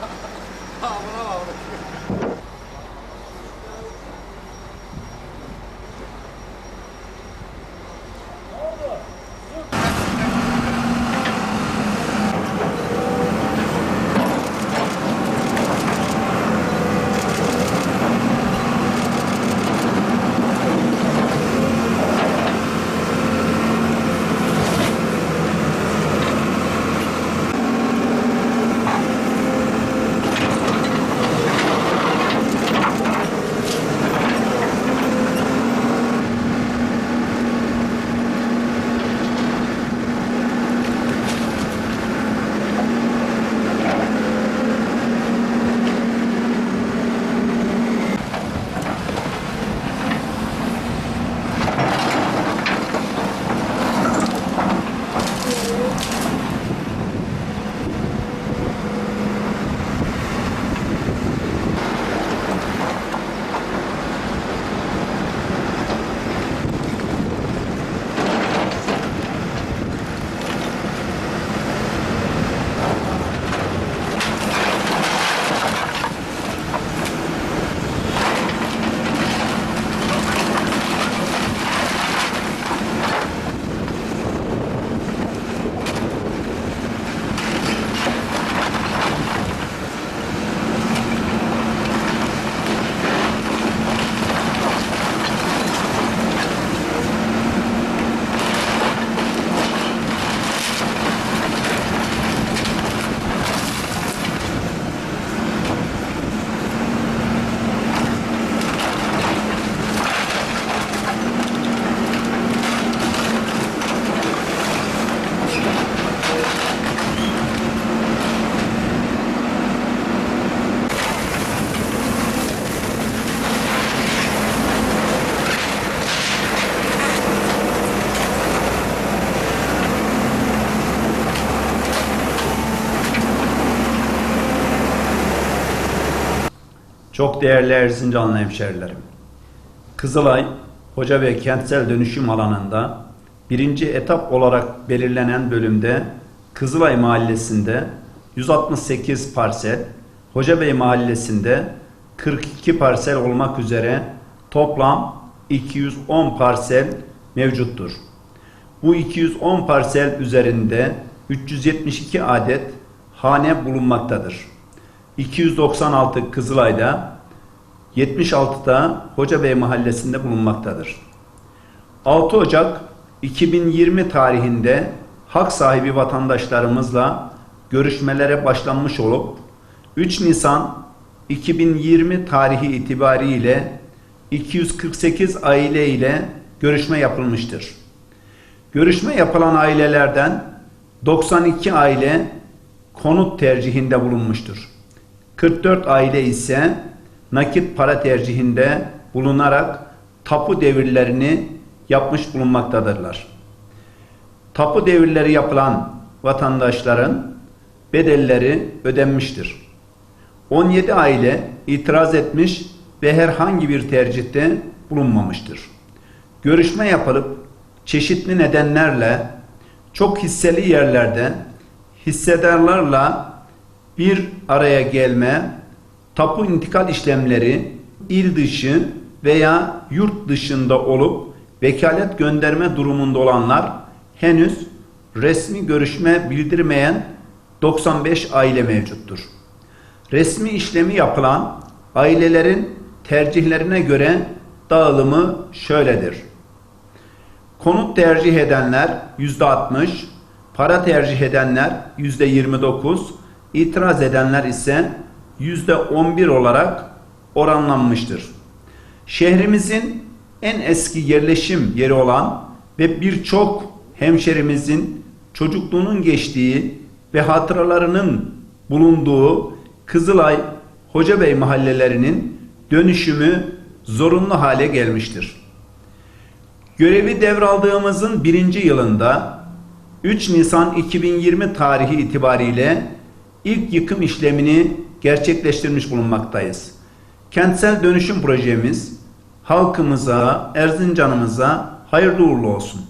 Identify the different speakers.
Speaker 1: 哈哈哈哈 Çok değerli Erzincanlı hemşerilerim. Kızılay, Hoca ve Kentsel Dönüşüm alanında birinci etap olarak belirlenen bölümde Kızılay Mahallesi'nde 168 parsel, Hocabey Mahallesi'nde 42 parsel olmak üzere toplam 210 parsel mevcuttur. Bu 210 parsel üzerinde 372 adet hane bulunmaktadır. 296 Kızılay'da, 76'da Hocabey Mahallesi'nde bulunmaktadır. 6 Ocak 2020 tarihinde hak sahibi vatandaşlarımızla görüşmelere başlanmış olup 3 Nisan 2020 tarihi itibariyle 248 aile ile görüşme yapılmıştır. Görüşme yapılan ailelerden 92 aile konut tercihinde bulunmuştur. 44 aile ise nakit para tercihinde bulunarak tapu devirlerini yapmış bulunmaktadırlar. Tapu devirleri yapılan vatandaşların bedelleri ödenmiştir. 17 aile itiraz etmiş ve herhangi bir tercihte bulunmamıştır. Görüşme yapılıp çeşitli nedenlerle çok hisseli yerlerde hissedarlarla bir araya gelme, tapu intikal işlemleri il dışı veya yurt dışında olup vekalet gönderme durumunda olanlar henüz resmi görüşme bildirmeyen 95 aile mevcuttur. Resmi işlemi yapılan ailelerin tercihlerine göre dağılımı şöyledir. Konut tercih edenler %60, para tercih edenler %29, itiraz edenler ise %11 olarak oranlanmıştır. Şehrimizin en eski yerleşim yeri olan ve birçok hemşerimizin çocukluğunun geçtiği ve hatıralarının bulunduğu Kızılay Hocabey mahallelerinin dönüşümü zorunlu hale gelmiştir. Görevi devraldığımızın birinci yılında 3 Nisan 2020 tarihi itibariyle ilk yıkım işlemini gerçekleştirmiş bulunmaktayız. Kentsel dönüşüm projemiz halkımıza, Erzincan'ımıza hayırlı uğurlu olsun.